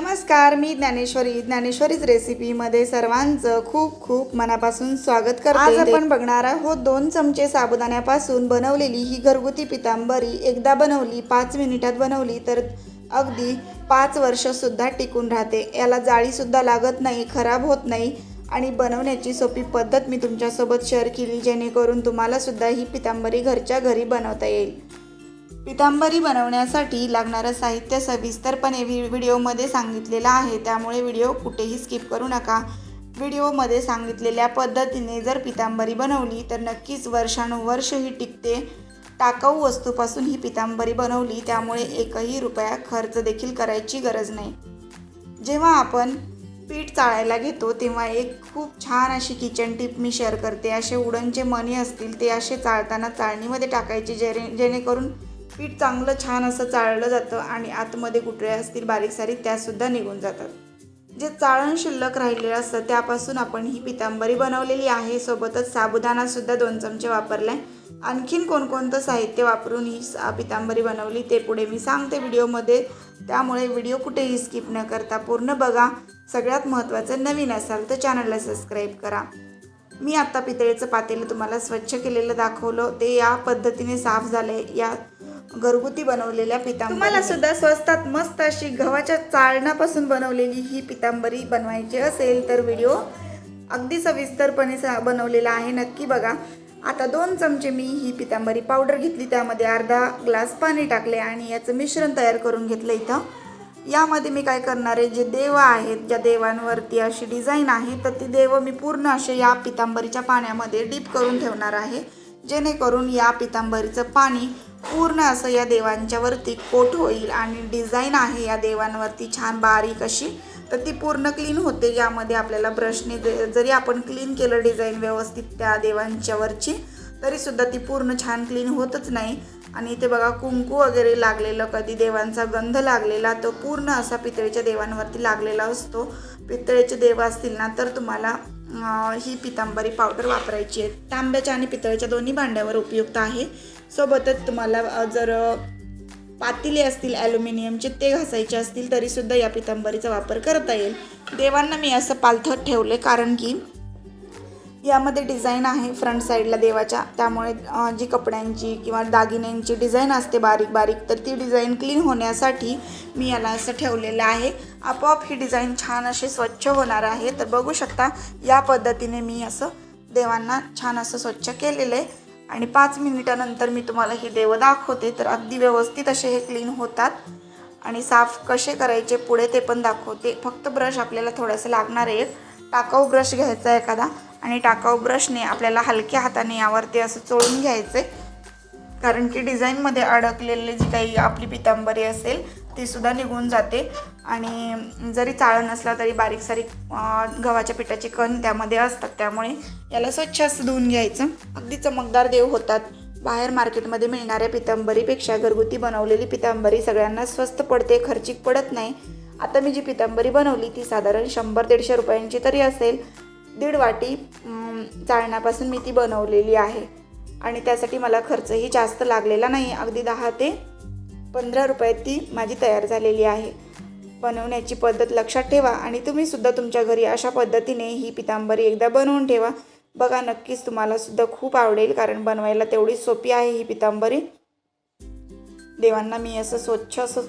नमस्कार मी ज्ञानेश्वरी. ज्ञानेश्वरीच रेसिपीमध्ये सर्वांचं खूप खूप मनापासून स्वागत करते. आज आपण बघणार आहोत दोन चमचे साबुदाण्यापासून बनवलेली ही घरगुती पितांबरी. एकदा बनवली पाच मिनिटात बनवली तर अगदी पाच वर्षसुद्धा टिकून राहते. याला जाळीसुद्धा लागत नाही खराब होत नाही. आणि बनवण्याची सोपी पद्धत मी तुमच्यासोबत शेअर केली जेणेकरून तुम्हाला सुद्धा ही पितांबरी घरच्या घरी बनवता येईल. पितांबरी बनवण्यासाठी लागणारं साहित्य सविस्तरपणे व्हि व्हिडिओमध्ये सांगितलेलं आहे. त्यामुळे व्हिडिओ कुठेही स्किप करू नका. व्हिडिओमध्ये सांगितलेल्या पद्धतीने जर पितांबरी बनवली तर नक्कीच वर्षानुवर्ष ही टिकते. टाकाऊ वस्तूपासून ही पितांबरी बनवली त्यामुळे एकही रुपया खर्च देखील करायची गरज नाही. जेव्हा आपण पीठ चाळायला घेतो तेव्हा एक खूप छान अशी किचन टिप मी शेअर करते. असे उडनचे मणी असतील ते असे चाळताना चाळणीमध्ये टाकायचे जेणे जेणेकरून पीठ चांगलं छान असं चाळलं जातं आणि आतमध्ये गुटळे असतील बारीक सारीक त्यासुद्धा निघून जातात. जे चाळण शिल्लक राहिलेलं असतं त्यापासून आपण ही पितांबरी बनवलेली आहे. सोबतच साबुदाणासुद्धा दोन चमचे वापरला आहे आणखीन कोणकोणतं साहित्य वापरून ही पितांबरी बनवली ते पुढे मी सांगते व्हिडिओमध्ये. त्यामुळे व्हिडिओ कुठेही स्किप न करता पूर्ण बघा. सगळ्यात महत्त्वाचं नवीन असाल तर चॅनलला सबस्क्राईब करा. मी आत्ता पितळेचं पातेलं तुम्हाला स्वच्छ केलेलं दाखवलं. ते या पद्धतीने साफ झाले या घरगुती बनवलेल्या पितांबरी. तुम्हाला सुद्धा स्वस्तात मस्त अशी गव्हाच्या चाळणापासून बनवलेली ही पितांबरी बनवायची असेल तर व्हिडिओ अगदी सविस्तरपणे सा बनवलेला आहे नक्की बघा. आता दोन चमचे मी ही पितांबरी पावडर घेतली त्यामध्ये अर्धा ग्लास पाणी टाकले आणि याचं मिश्रण तयार करून घेतलं इथं. यामध्ये मी काय करणार आहे जे देव आहेत ज्या देवांवरती अशी डिझाईन आहे तर ती देव मी पूर्ण असे या पितांबरीच्या पाण्यामध्ये डीप करून ठेवणार आहे. जेणेकरून या पितांबरीचं पाणी पूर्ण असं या देवांच्या वरती कोट होईल आणि डिझाईन आहे या देवांवरती छान बारीक अशी. तर ती पूर्ण क्लीन होते यामध्ये आपल्याला ब्रशने जरी आपण क्लीन केलं डिझाईन व्यवस्थित त्या देवांच्या वरची तरीसुद्धा ती पूर्ण छान क्लीन होतच नाही. आणि इथे बघा कुंकू वगैरे लागलेलं कधी देवांचा गंध लागलेला तो पूर्ण असा पितळेच्या देवांवरती लागलेला असतो. पितळेचे देव असतील ना तर तुम्हाला ही पितांबरी पावडर वापरायची आहे. तांब्याच्या आणि पितळेच्या दोन्ही भांड्यावर उपयुक्त आहे. सोबतच तुम्हाला जर पातिले पातेले असतील ॲल्युमिनियमचे ते घासायचे असतील तरीसुद्धा या पितांबरीचा वापर करता येईल. देवांना मी असं पालथट ठेवले कारण की यामध्ये डिझाईन आहे फ्रंट साईडला देवाच्या. त्यामुळे जी कपड्यांची किंवा दागिन्यांची डिझाईन असते बारीक बारीक तर ती डिझाईन क्लीन होण्यासाठी मी याला असं ठेवलेलं आहे. आपोआप ही डिझाईन छान अशी स्वच्छ होणार आहे. तर बघू शकता या पद्धतीने मी असं देवांना छान असं स्वच्छ केलेलं आहे. आणि पाच मिनिटानंतर मी तुम्हाला ही देव दाखवते. तर अगदी व्यवस्थित असे हे क्लीन होतात. आणि साफ कसे करायचे पुढे ते पण दाखवते. फक्त ब्रश आपल्याला थोडंसं लागणार आहे. टाकाऊ ब्रश घ्यायचा एखादा. आणि टाकाऊ ब्रशने आपल्याला हलक्या हाताने यावरती असं चोळून घ्यायचे कारण की डिझाईनमध्ये अडकलेली जी काही आपली पितांबरी असेल ती सुद्धा निघून जाते. आणि जरी चाळ नसला तरी बारीक सारीक गव्हाच्या पिठाचे कण त्यामध्ये असतात. त्यामुळे याला स्वच्छ असं धुवून घ्यायचं. अगदी चमकदार देव होतात. बाहेर मार्केटमध्ये मिळणाऱ्या पितांबरीपेक्षा घरगुती बनवलेली पितांबरी सगळ्यांना स्वस्त पडते खर्चिक पडत नाही. आता मी जी पितांबरी बनवली ती साधारण शंभर दीडशे रुपयांची तरी असेल. दीड वाटी चाळण्यापासून मी ती बनवलेली आहे. आणि त्यासाठी मला खर्चही जास्त लागलेला नाही अगदी दहा ते पंधरा रुपयात ती माझी तयार झालेली आहे. बनवण्याची पद्धत लक्षात ठेवा आणि तुम्ही सुद्धा तुमच्या घरी अशा पद्धतीने ही पितांबरी एकदा बनवून ठेवा. बघा नक्कीच तुम्हालासुद्धा खूप आवडेल कारण बनवायला तेवढी सोपी आहे ही पितांबरी. देवांना मी असं स्वच्छ असं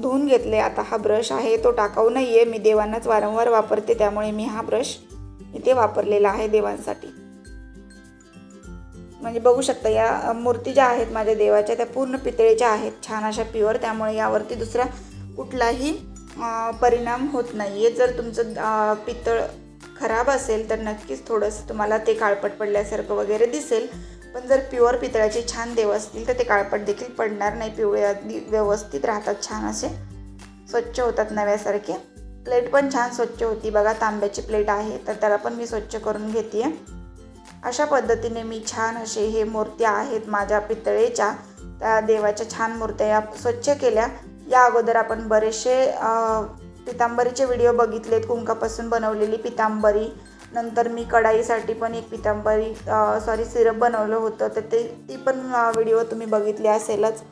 धुवून घेतले आता हा ब्रश आहे तो टाकाऊ नाही आहे मी देवांनाच वारंवार वापरते त्यामुळे मी हा ब्रश इथे वापरलेला आहे देवांसाठी. म्हणजे बघू शकता या मूर्ती ज्या आहेत माझ्या देवाच्या त्या पूर्ण पितळेच्या आहेत. छान अशा प्युअर त्यामुळे यावरती दुसरा कुठलाही परिणाम होत नाही आहे जर तुमचं पितळ खराब असेल तर नक्कीच थोडंसं तुम्हाला ते काळपट पडल्यासारखं वगैरे दिसेल. पण जर प्युअर पितळाचे छान देव असतील तर ते काळपट देखील पडणार नाही. पिवळे अगदी व्यवस्थित राहतात छान असे स्वच्छ होतात नव्यासारखे. प्लेट पण छान स्वच्छ होती. बघा तांब्याची प्लेट आहे तर त्याला पण मी स्वच्छ करून घेते अशा पद्धतीने मी छान असे हे मूर्त्या आहेत माझ्या पितळेच्या. त्या देवाच्या छान मूर्त्या या स्वच्छ केल्या. या अगोदर आपण बरेचसे पितांबरीचे व्हिडिओ बघितलेत. कुंकापासून बनवलेली पितांबरी. नंतर मी कढाईसाठी पण एक पितांबरी सॉरी सिरप बनवलं होतं. तर ते ती पण व्हिडिओ तुम्ही बघितले असेलच.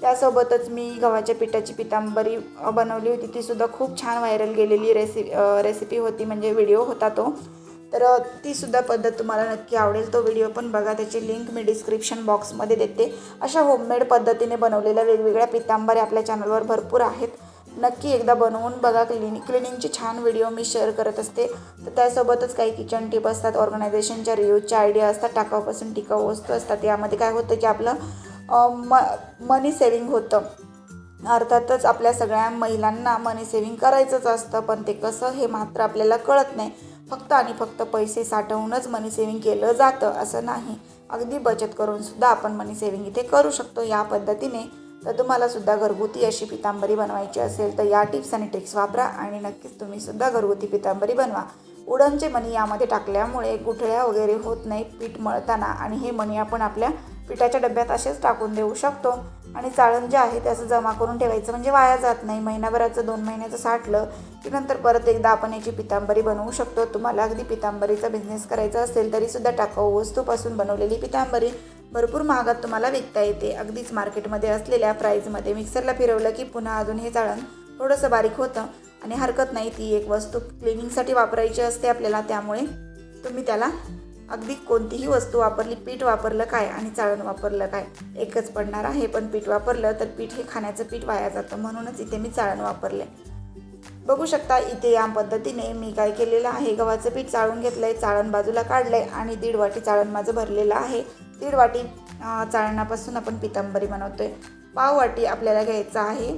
त्यासोबतच मी गव्हाच्या पिठाची पितांबरी बनवली होती. ती सुद्धा खूप छान व्हायरल गेलेली रेसि रेसिपी होती. म्हणजे व्हिडिओ होता तो. तर तीसुद्धा ती सुद्धा पद्धत तुम्हाला नक्की आवडेल. तो व्हिडिओ पण बघा. त्याची लिंक मी डिस्क्रिप्शन बॉक्समध्ये देते. अशा होममेड पद्धतीने बनवलेल्या वेगवेगळ्या पितांबऱ्या आपल्या चॅनलवर भरपूर आहेत. नक्की एकदा बनवून बघा. क्लिनिक क्लिनिंगचे छान व्हिडिओ मी शेअर करत असते. तर त्यासोबतच काही किचन टिप असतात. ऑर्गनायझेशनच्या रिव्ह्यूजच्या आयडिया असतात. टाकाऊपासून टिकाऊ वस्तू असतात. यामध्ये काय होतं की आपलं म मनी सेविंग होतं. अर्थातच आपल्या सगळ्या महिलांना मनी सेविंग करायचंच असतं पण ते कसं हे मात्र आपल्याला कळत नाही. फक्त आणि फक्त पैसे साठवूनच मनी सेविंग केलं जातं असं नाही. अगदी बचत करूनसुद्धा आपण मनी सेविंग इथे करू शकतो या पद्धतीने. तर तुम्हाला सुद्धा घरगुती अशी पितांबरी बनवायची असेल तर या टिप्स आणि ट्रिक्स वापरा आणि नक्कीच तुम्ही सुद्धा घरगुती पितांबरी बनवा. उडनचे मणी यामध्ये टाकल्यामुळे गुठळ्या वगैरे होत नाही पीठ मळताना. आणि हे मणी आपण आपल्या पिठाच्या डब्यात असेच टाकून देऊ शकतो. आणि चाळण जे आहे त्याचं जमा करून ठेवायचं. म्हणजे वाया जात नाही. महिनाभराचं दोन महिन्याचं साठलं की नंतर परत एकदा आपण याची पितांबरी बनवू शकतो. तुम्हाला अगदी पितांबरीचा बिझनेस करायचा असेल तरीसुद्धा टाकाऊ. वस्तूपासून बनवलेली पितांबरी भरपूर महागात तुम्हाला विकता येते. अगदीच मार्केटमध्ये असलेल्या प्राईजमध्ये मिक्सरला फिरवलं की पुन्हा अजून हे चाळण थोडंसं बारीक होतं आणि हरकत नाही. ती एक वस्तू क्लिनिंगसाठी वापरायची असते आपल्याला. त्यामुळे तुम्ही त्याला अगदी कोणतीही वस्तू वापरली पीठ वापरलं काय आणि चाळण वापरलं काय? एकच पडणार आहे पण पीठ वापरलं तर पीठ हे खाण्याचं पीठ वाया जातं. म्हणूनच इथे मी चाळण वापरले बघू शकता इथे या पद्धतीने मी काय केलेलं आहे? गव्हाचं पीठ चाळून घेतलं आहे चाळण बाजूला काढलं आहे आणि दीड वाटी चाळण माझं भरलेलं आहे. दीड वाटी चाळणापासून आपण पितांबरी बनवतो आहे पाव वाटी आपल्याला घ्यायचं आहे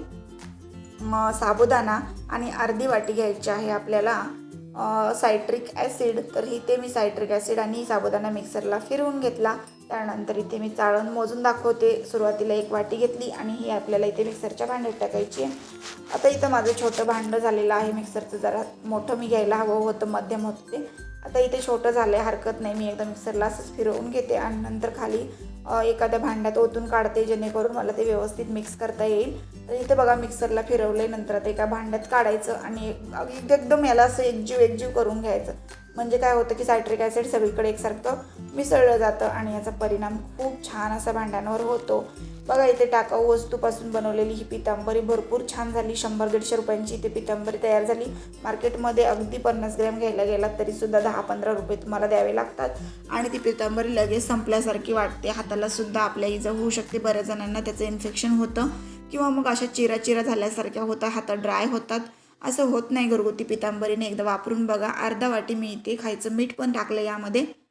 साबुदाणा आणि अर्धी वाटी घ्यायची आहे आपल्याला. सायट्रिक ॲसिड तर इथे मी सायट्रिक ॲसिड आणि साबुदाणा मिक्सरला फिरवून घेतला. त्यानंतर इथे मी चाळण मोजून दाखवते. सुरुवातीला एक वाटी घेतली आणि ही आपल्याला इथे मिक्सरच्या भांड्यात टाकायची आहे. आता इथं माझं छोटं भांडं झालेलं आहे. मिक्सरचं जरा मोठं मी घ्यायला हवं होतं मध्यम होतं ते. आता इथे छोटं झालं आहे हरकत नाही. मी एकदा मिक्सरला असंच फिरवून घेते आणि नंतर खाली एखाद्या भांड्यात ओतून काढते जेणेकरून मला ते व्यवस्थित मिक्स करता येईल. तर इथे बघा मिक्सरला फिरवलं नंतर आता एका भांड्यात काढायचं आणि एकदम याला असं एकजीव एकजीव करून घ्यायचं. म्हणजे काय होतं की सायट्रिक ॲसिड सगळीकडे एकसारखं मिसळलं जातं आणि याचा परिणाम खूप छान असा भांड्यांवर होतो. बघा इथे टाकाऊ वस्तूपासून बनवलेली ही पितांबरी भरपूर छान झाली. शंभर दीडशे रुपयांची इथे पितांबरी तयार झाली. मार्केटमध्ये अगदी पन्नास ग्रॅम घ्यायला गेलात तरीसुद्धा दहा पंधरा रुपये तुम्हाला द्यावे लागतात. आणि ती पितांबरी लगेच संपल्यासारखी वाटते. हाताला सुद्धा आपल्या इजा होऊ शकते. बऱ्याच जणांना त्याचं इन्फेक्शन होतं. किंवा मग अशा चिरा चिरा झाल्यासारख्या होतात हातात ड्राय होतात. असं होत नाही घरगुती पितांबरीने. एकदा वापरून बघा. अर्धा वाटी मी इथे खायचं मीठ पण टाकलं यामध्ये.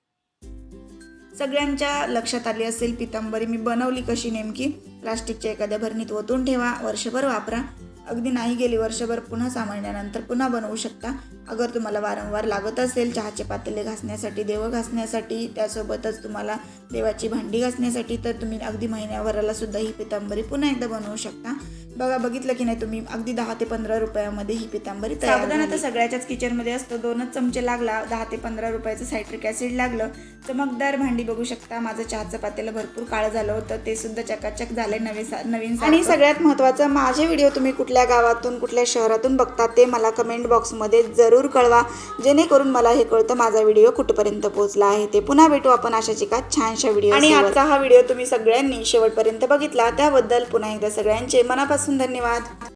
सगळ्यांच्या लक्षात आली असेल पितांबरी मी बनवली कशी नेमकी? प्लास्टिकच्या एखाद्या भरणीत ओतून ठेवा वर्षभर वापरा. अगदी नाही गेली वर्षभर पुन्हा सामान्यानंतर पुन्हा बनवू शकता. अगर तुम्हाला वारंवार लागत असेल चहाचे पातेले घासण्यासाठी देवं घासण्यासाठी त्यासोबतच तुम्हाला देवाची भांडी घासण्यासाठी तर तुम्ही अगदी महिन्याभराला सुद्धा ही पितांबरी पुन्हा एकदा बनवू शकता. बघा बघितलं की नाही तुम्ही? अगदी दहा ते पंधरा रुपयामध्ये ही पितांबरी साबुदाणा तर सगळ्याच्याच किचनमध्ये असतो. दोनच चमचे लागला दहा ते पंधरा रुपयाचं सायट्रिक ॲसिड लागलं. चमकदार भांडी बघू शकता. माझं चहाचं पातेलं भरपूर काळं झालं होतं. ते सुद्धा चकाचक झालंय नवे सा- नवीन आणि सगळ्यात महत्त्वाचं माझे व्हिडिओ तुम्ही कुठल्या गावातून कुठल्या शहरातून बघता ते मला कमेंट बॉक्समध्ये जरूर कळवा. जेणेकरून मला हे कळतं माझा व्हिडिओ कुठपर्यंत पोहोचला आहे ते. पुन्हा भेटू आपण अशाच एका छानशा व्हिडिओ आणि आजचा हा व्हिडिओ तुम्ही सगळ्यांनी शेवटपर्यंत बघितला. त्याबद्दल पुन्हा एकदा सगळ्यांचे मनापासून धन्यवाद.